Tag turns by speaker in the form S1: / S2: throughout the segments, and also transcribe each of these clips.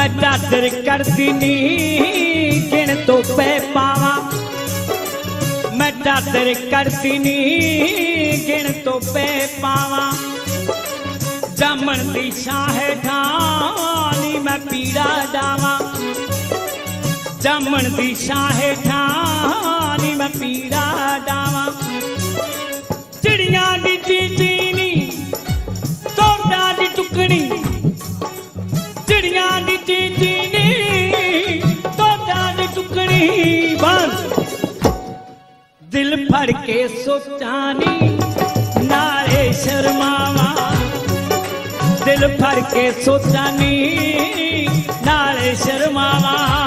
S1: ਮੈਂ ਚਾਦਰ ਕਰਦੀ ਨੀ, ਗਿਣ ਤੋਪੇ ਪਾਵਾਂ। ਮੈਂ ਚਾਦਰ ਕਰਦੀ ਨੀ, ਗਿਣ ਤੋਪੇ ਪਾਵਾਂ। ਜਾਮਣ ਦੀ ਸ਼ਾਹੇ ਠਾਣੀ ਮੈਂ ਪੀੜਾ ਡਾਵਾਂ। ਜਾਮਣ ਦੀ ਸ਼ਾਹੇ ਠਾਣੀ ਦੀ ਟੁਕੜੀ ਦਿਲ ਫੜ ਕੇ ਸੋਚਾਨੀ ਨਾਲੇ ਸ਼ਰਮਾਵਾ। ਦਿਲ ਫੜ ਕੇ ਸੋਚਾਨੀ ਨਾਲੇ ਸ਼ਰਮਾਵਾ।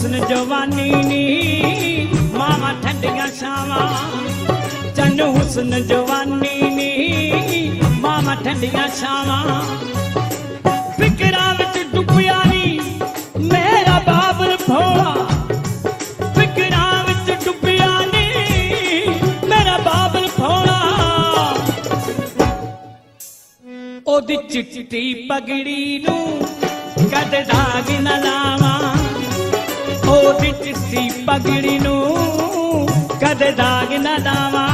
S1: ਹੁਸਨ ਜਵਾਨੀ ਨੀ, ਮਾਵਾ ਠੰਡੀਆਂ ਛਾਵਾਂ। ਚੰਨ ਹੁਸਨ ਜਵਾਨੀ ਨੀ, ਮਾਵਾ ਠੰਡੀਆਂ ਛਾਵਾਂ। ਫਿਕਰਾਂ ਵਿੱਚ ਡੁੱਬਿਆ ਨੀ, ਮੇਰਾ ਬਾਬਰ ਭੋਲਾ। ਫਿਕਰਾਂ ਵਿੱਚ ਡੁੱਬਿਆ ਨੀ, ਮੇਰਾ ਬਾਬਰ ਭੋਲਾ। ਉਹਦੀ ਚਿੱਟੀ ਪਗੜੀ ਨੂੰ ਕਦ ਦਾਗ ਨਾ ਲਾਵਾਂ। ਚਿੱਟੀ ਪਗੜੀ ਨੂੰ, ਕਦੇ ਦਾਗ ਨਾ ਲਾਵਾਂ।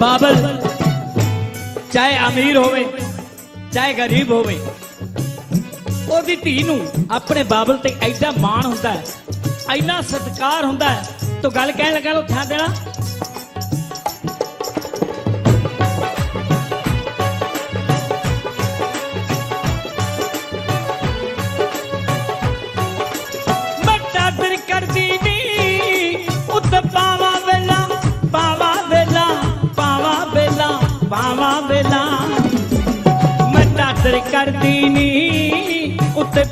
S1: ਬਾਬਲ, ਚਾਹੇ ਅਮੀਰ ਹੋਵੇ, ਚਾਹੇ ਗਰੀਬ ਹੋਵੇ, ਉਹਦੀ ਧੀ ਨੂੰ ਆਪਣੇ ਬਾਬਲ ਤੇ ਐਡਾ ਮਾਣ ਹੁੰਦਾ ਹੈ, ਐਨਾ ਸਤਿਕਾਰ ਹੁੰਦਾ ਹੈ, ਤੂੰ ਗੱਲ ਕਹਿਣ ਲੱਗਾ ਲੋ ਥਾਂ ਦੇਣਾ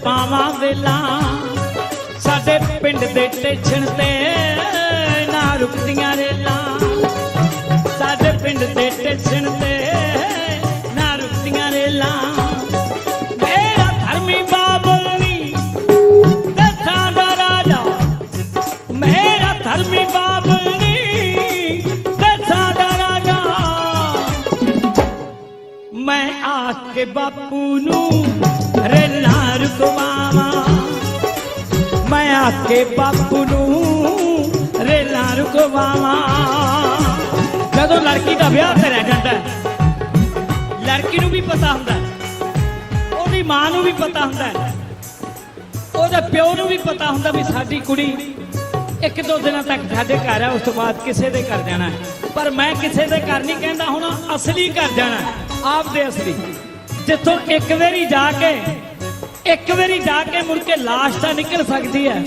S1: ਪਾਵਾ ਵੇਲਾ। ਸਾਡੇ ਪਿੰਡ ਦੇ ਟੇਛਣ ਤੇ ਨਾ ਰੁਕਦੀਆਂ ਰੇਲਾਂ। ਸਾਡੇ ਪਿੰਡ ਦੇ ਟੇਛਣ ਤੇ ਨਾ ਰੁਕਦੀਆਂ ਰੇਲਾਂ। ਮੇਰਾ ਧਰਮੀ ਬਾਬਲ ਨੀ ਦਾ ਰਾਜਾ। ਮੇਰਾ ਧਰਮੀ ਬਾਬਲ ਨੀ ਦਾ ਰਾਜਾ। ਮੈਂ ਆ ਕੇ ਬਾਪੂ ਨੂੰ ਰੇਲਾ ਰੁਕਵਾਵਾਂ ਮੈਂ ਆ ਬਾਪੂ ਨੂੰ ਰੇਲਾ ਰੁਕਵਾਵਾਂ। ਜਦੋਂ ਲੜਕੀ ਦਾ ਵਿਆਹ ਕਰਿਆ ਜਾਂਦਾ ਲੜਕੀ ਨੂੰ ਵੀ ਪਤਾ ਹੁੰਦਾ ਉਹਦੀ ਮਾਂ ਨੂੰ ਵੀ ਪਤਾ ਹੁੰਦਾ ਉਹਦੇ ਪਿਓ ਨੂੰ ਵੀ ਪਤਾ ਹੁੰਦਾ ਵੀ ਸਾਡੀ ਕੁੜੀ ਇੱਕ ਦੋ ਦਿਨਾਂ ਤੱਕ ਸਾਡੇ ਘਰ ਹੈ ਉਸ ਤੋਂ ਬਾਅਦ ਕਿਸੇ ਦੇ ਘਰ ਜਾਣਾ ਪਰ ਮੈਂ ਕਿਸੇ ਦੇ ਘਰ ਨਹੀਂ ਕਹਿੰਦਾ, ਹੁਣ ਅਸਲੀ ਘਰ ਜਾਣਾ ਆਪਦੇ ਅਸਲੀ। ਜਿੱਥੋਂ ਇੱਕ ਵਾਰੀ ਜਾ ਕੇ ਇੱਕ ਵਾਰੀ ਜਾ ਕੇ ਮੁੜ ਕੇ ਲਾਸ਼ ਤਾਂ ਨਿਕਲ ਸਕਦੀ ਹੈ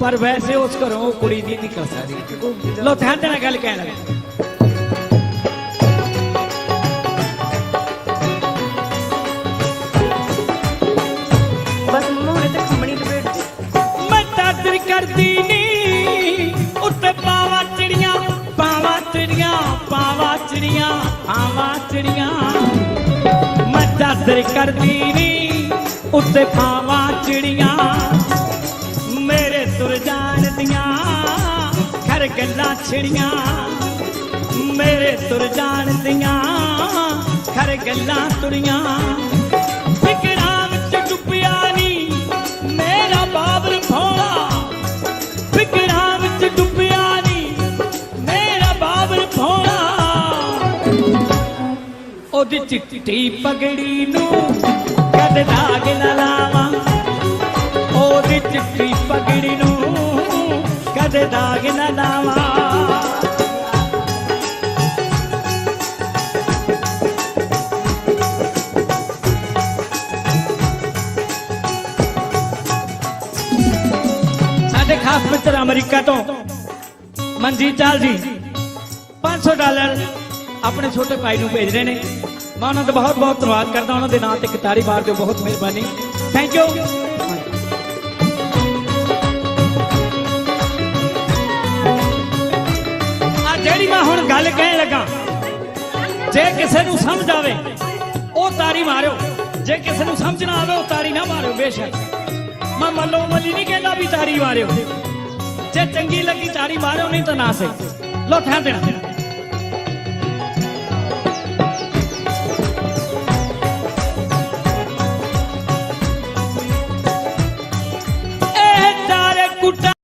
S1: ਪਰ ਵੈਸੇ ਉਸ ਘਰੋਂ ਕੁੜੀ ਨਹੀਂ ਨਿਕਲ ਸਕਦੀ। ਲੋ ਧਿਆਨ ਦੇਣਾ ਗੱਲ ਕਹਿਣ ਲੱਗਾ।
S2: ਬਸ ਮੰਮਾ ਹੁਣੇ ਤੇ ਖੰਮਣੀ ਲਪੇਟ ਦੇ
S1: ਮੈਂ ਚਾਦਰ ਕਰਦੀ ਨੀ ਉੱਤੇ ਪਾਵਾ ਚਿੜੀਆਂ ਪਾਵਾ ਚਿੜੀਆਂ ਪਾਵਾ ਚਿੜੀਆਂ ਪਾਵਾ ਚਿੜੀਆਂ। ਮੈਂ ਚਾਦਰ ਕਰਦੀ ਨੀ ਉੱਤੇ ਪਾਵਾ ਚਿੜੀਆਂ, ਮੇਰੇ ਤੁਰ ਜਾਣ ਦੀਆਂ ਖਰ ਗੱਲਾਂ ਛਿੜੀਆਂ। ਮੇਰੇ ਤੁਰ ਜਾਣ ਦੀਆਂ ਖਰ ਗੱਲਾਂ ਤੁਰੀਆਂ। ਫਿਕਰਾਂ ਵਿੱਚ ਡੁੱਬਿਆ ਨੀ, ਮੇਰਾ ਬਾਬਰ ਭੋਲਾ। ਫਿਕਰਾਂ ਵਿੱਚ ਡੁੱਬਿਆ ਨੀ, ਮੇਰਾ ਬਾਬਰ ਭੋਲਾ। ਉਹਦੀ ਚਿੱਟੀ ਪਗੜੀ ਨੂੰ ਕਦ ਦਾਗ ਨਾ ਲਾਵਾਂ, ਉਹਦੀ ਚਿੱਟੀ ਪਗੜੀ ਨੂੰ ਕਦ ਦਾਗ ਨਾ ਲਾਵਾਂ। ਸਾਡੇ ਖਾਸ ਮਿੱਤਰ ਅਮਰੀਕਾ ਤੋਂ ਮਨਜੀਤ ਚਾਲ ਜੀ 500 ਡਾਲਰ ਆਪਣੇ ਛੋਟੇ ਭਾਈ ਨੂੰ ਭੇਜ ਰਹੇ ਨੇ। ਮੈਂ ਉਹਨਾਂ ਦਾ ਬਹੁਤ ਬਹੁਤ ਧੰਨਵਾਦ ਕਰਦਾ, ਉਹਨਾਂ ਦੇ ਨਾਂ ਤੇ ਇੱਕ ਤਾੜੀ ਮਾਰ ਦਿਓ, ਬਹੁਤ ਮਿਹਰਬਾਨੀ। ਥੈਂਕ ਯੂ ਆ ਜਿਹੜੀ ਮੈਂ ਹੁਣ ਗੱਲ ਕਹਿਣ ਲੱਗਾ, ਜੇ ਕਿਸੇ ਨੂੰ ਸਮਝ ਆਵੇ, ਉਹ ਤਾਰੀ ਮਾਰਿਓ। ਜੇ ਕਿਸੇ ਨੂੰ ਸਮਝ ਨਾ ਆਵੇ, ਉਹ ਤਾਰੀ ਨਾ ਮਾਰਿਓ, ਬੇਸ਼ੱਕ। ਮੈਂ ਮੱਲੋ ਮੱਲੀ ਨਹੀਂ ਕਹਿੰਦਾ ਵੀ ਤਾਰੀ ਮਾਰਿਓ। ਜੇ ਚੰਗੀ ਲੱਗੀ ਤਾਰੀ ਮਾਰਿਓ, ਨਹੀਂ ਤਾਂ ਨਾ ਸੇ ਲੋ ਠਾਂ ਦੇਣਾ